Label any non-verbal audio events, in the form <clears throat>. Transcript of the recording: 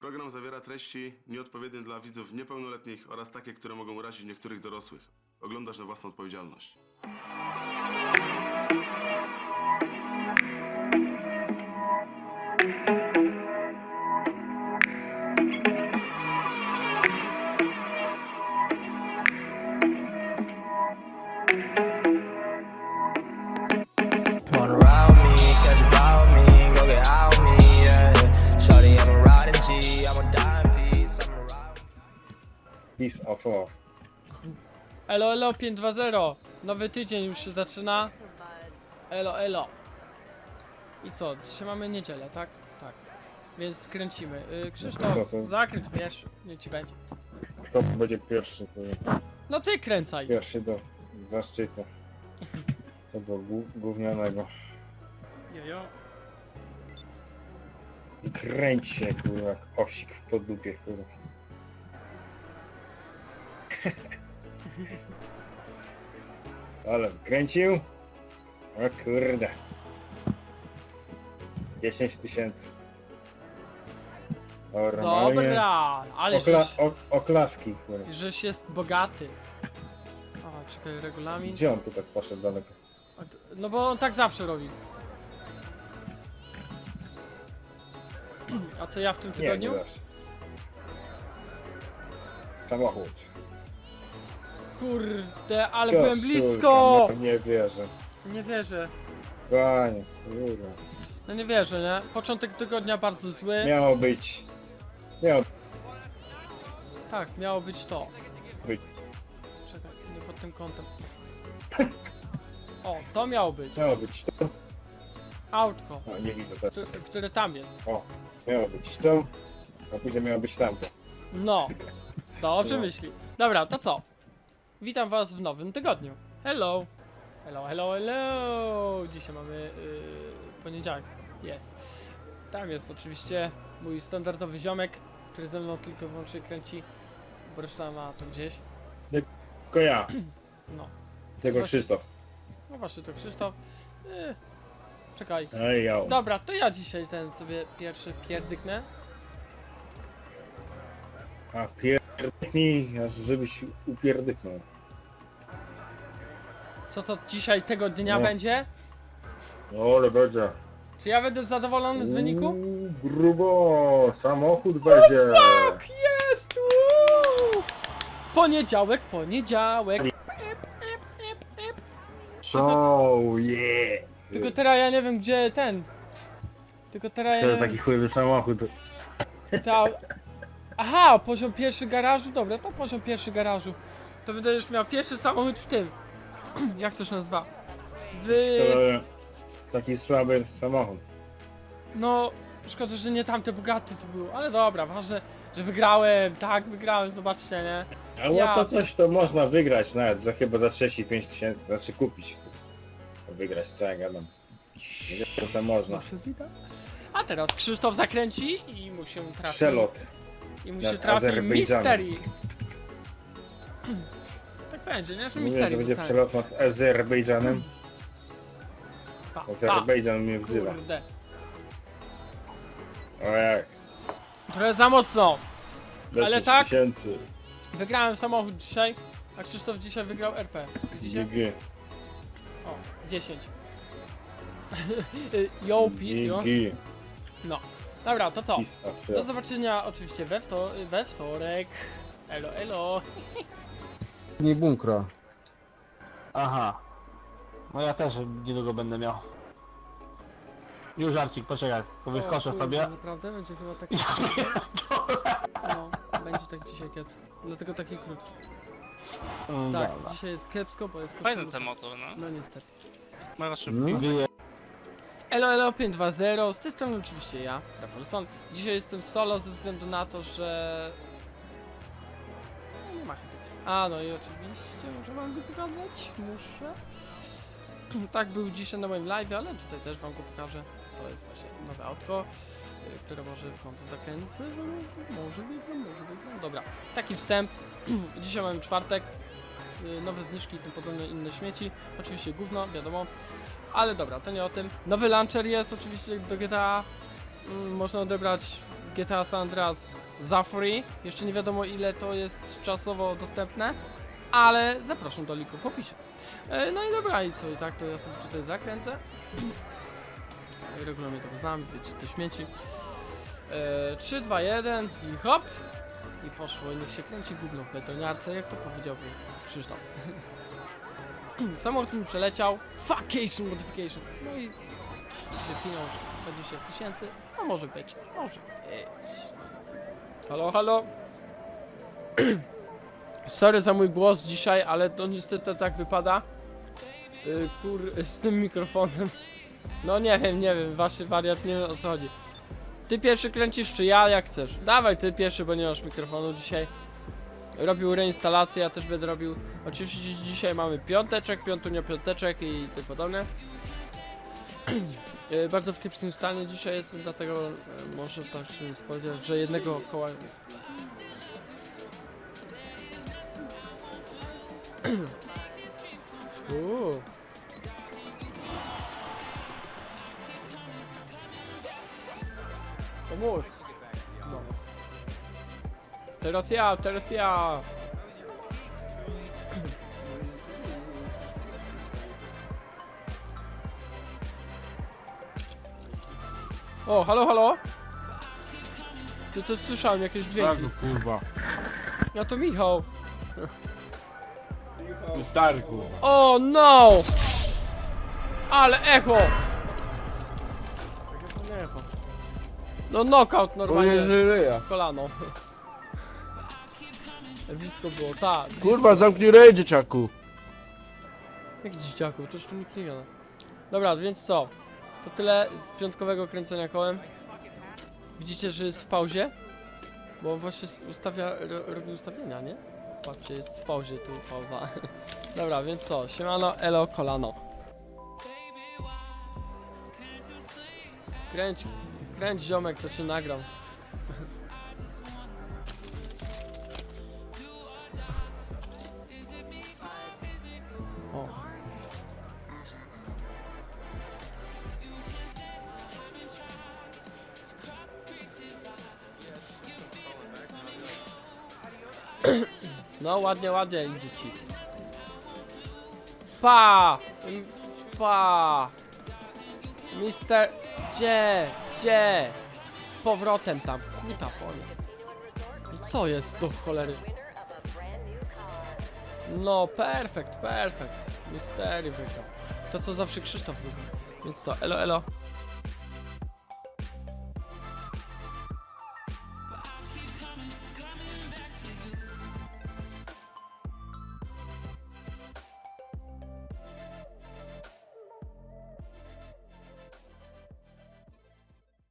Program zawiera treści nieodpowiednie dla widzów niepełnoletnich oraz takie, które mogą urazić niektórych dorosłych. Oglądasz na własną odpowiedzialność. Peace of all. Elo, elo, 520. Nowy tydzień już się zaczyna. Elo, elo. I co? Dzisiaj mamy niedzielę, tak? Tak. Więc skręcimy. Yy, Krzysztof, Co to? zakręt pierwszy. Nie ci będzie. Kto będzie pierwszy? To No ty kręcaj. pierwszy do zaszczytu. Tego gó- gównianego. Jojo. I kręć się, kurwa, jak osik w podupie, kurwa. <laughs> Ale wkręcił? O kurde. 10 tysięcy. Normalnie Dobra, ale Okla żeś, o, oklaski, kurwa. żeś jest bogaty. O, czekaj, regulamin. Gdzie on tu tak poszedł daleko? A t- No bo on tak zawsze robi. <clears throat> A co ja w tym Nie, tygodniu? nie zawsze. Samochód. Kurde, ale byłem blisko! No, nie wierzę. Nie wierzę. Panie, kurwa. No nie wierzę, nie? Początek tygodnia bardzo zły. Miało być. Miało Tak, miało być to. być. Czekaj, nie pod tym kątem. O, to miało być. Miało być to. Autko, A, nie widzę teraz. które, które tam jest. O, miało być to. A później miało być tamto. No. Dobrze No. myśli. Dobra, to co? Witam was w nowym tygodniu. Hello. Hello, hello, hello. Dzisiaj mamy yy, poniedziałek. Jest. Tam jest oczywiście mój standardowy ziomek, który ze mną tylko i wyłącznie kręci. Bo reszta ma to gdzieś. Tylko ja. <clears throat> No. Tego Właśnie- Krzysztof. No właśnie, to Krzysztof. Yy, czekaj. Ej, ja. Dobra, to ja dzisiaj ten sobie pierwszy pierdyknę. A pierdyknij, aż żebyś upierdyknął. Co to dzisiaj tego dnia No. będzie? O, ale będzie. Czy ja będę zadowolony z wyniku? Uuu, grubo, samochód będzie. Tak, jest! Uuu! Poniedziałek, poniedziałek. So, yeah. Tylko teraz ja nie wiem gdzie ten. Tylko teraz ja To nie taki wiem. chujowy samochód. Ta... Aha, poziom pierwszy garażu. Dobra, to poziom pierwszy garażu. To będziesz miał pierwszy samochód w tym. <clears throat> Jak to się nazywa? W... To taki słaby samochód. No, szkoda, że nie tamte bogaty co było. Ale dobra, ważne, że wygrałem. Tak, wygrałem, zobaczcie, nie? A Ja- to coś to można wygrać nawet, za chyba za 35 tysięcy, znaczy kupić. Wygrać, co ja gadam. Nie to co można. A teraz Krzysztof zakręci i mu się trafi. Przelot. I mu nad się trafi Azerbejdżanem. Mystery. Tak będzie, nie? Że Mówię, Mystery że będzie dostanie. przelot nad Azerbejdżanem. Pa, pa, Azerbejdżan mnie wzywa. kurde. O jak? Trochę za mocno. Do Ale 6 tak. tysięcy. Wygrałem samochód dzisiaj, a Krzysztof dzisiaj wygrał RP. Widzicie? GG. O, 10. <laughs> yo, peace, yo. GG. No. Dobra, to co? Do zobaczenia oczywiście we, wto we wtorek. Elo, elo. <laughs> Nie bunkra. Aha. No ja też niedługo będę miał. Już żarcik, poczekaj, bo wyskoczę O, sobie. Naprawdę będzie chyba tak. <laughs> No, będzie tak dzisiaj kiepsko. Dlatego taki krótki. Mm, Tak, dobra. dzisiaj jest kiepsko, bo jest Fajny koszulka. ten motor, no. No niestety. Szybko. Mm, Wyje... Elo, elo, 520, z tej strony oczywiście ja, Rafelson. Dzisiaj jestem solo ze względu na to, że... No, Nie ma chyba. A, no i oczywiście muszę wam go pokazać, muszę. <clears throat> Tak był dzisiaj na moim live, ale tutaj też wam go pokażę. To jest właśnie nowe autko, y, które może w końcu zakręcę, może wygram, może wygram. Dobra, taki wstęp. <clears throat> dzisiaj mamy czwartek, y, nowe zniżki i tym podobne inne śmieci. Oczywiście gówno, wiadomo. Ale dobra, to nie o tym. Nowy launcher jest oczywiście do GTA. Mm, Można odebrać GTA San Andreas za free. Jeszcze nie wiadomo ile to jest czasowo dostępne, ale zapraszam do linku w opisie. E, no i dobra, i co, i tak to ja sobie tutaj zakręcę. <clears throat> Regulamin tego znam, wiecie, te śmieci. E, 3, 2, 1 i hop! I poszło, niech się kręci gówno w betoniarce, jak to powiedziałby Krzysztof. <laughs> <clears throat> Samochód mi przeleciał, vacation modification, no i pieniążki, 20 tysięcy, a może być, może być. Halo, halo? <clears throat> Sorry za mój głos dzisiaj, ale to niestety tak wypada. Yy, kur... z tym mikrofonem. No nie wiem, nie wiem, waszy wariat, nie wiem o co chodzi. Ty pierwszy kręcisz, czy ja, jak chcesz. Dawaj ty pierwszy, bo nie masz mikrofonu dzisiaj. Robił reinstalację, ja też będę robił. Oczywiście dzi- dzisiaj mamy piąteczek, piątunio piąteczek i tym podobne. Yy, <clears throat> Bardzo w kiepskim stanie dzisiaj jestem, dlatego e, może tak się spodziewać, że jednego koła <clears throat> Uuu. Pomóż. No. Teraz ja, teraz ja. O, halo, halo? Ty coś słyszałem, jakieś dźwięki. kurwa. Ja to Michał. Kurwa. O no! Ale echo! Nie echo. No knockout normalnie. żyje. Kolano. Blisko było, ta. blisko. Kurwa, zamknij rej, dzieciaku. Jak dzieciaków, to już tu nikt nie gada. Dobra, więc co? To tyle z piątkowego kręcenia kołem. Widzicie, że jest w pauzie? Bo właśnie s- ustawia, ro, robi ustawienia, nie? Patrzcie, jest w pauzie, tu pauza. <laughs> Dobra, więc co? Siemano, elo, kolano. Kręć, kręć ziomek, to cię nagram. <clears throat> No ładnie, ładnie idzie ci. Pa! Ym, Pa! Mister... Gdzie? Gdzie? Z powrotem tam. Kuta ponie. No co jest do cholery? No, perfekt, perfekt. Mistery wygrał. To co zawsze Krzysztof lubi. Więc to, elo, elo.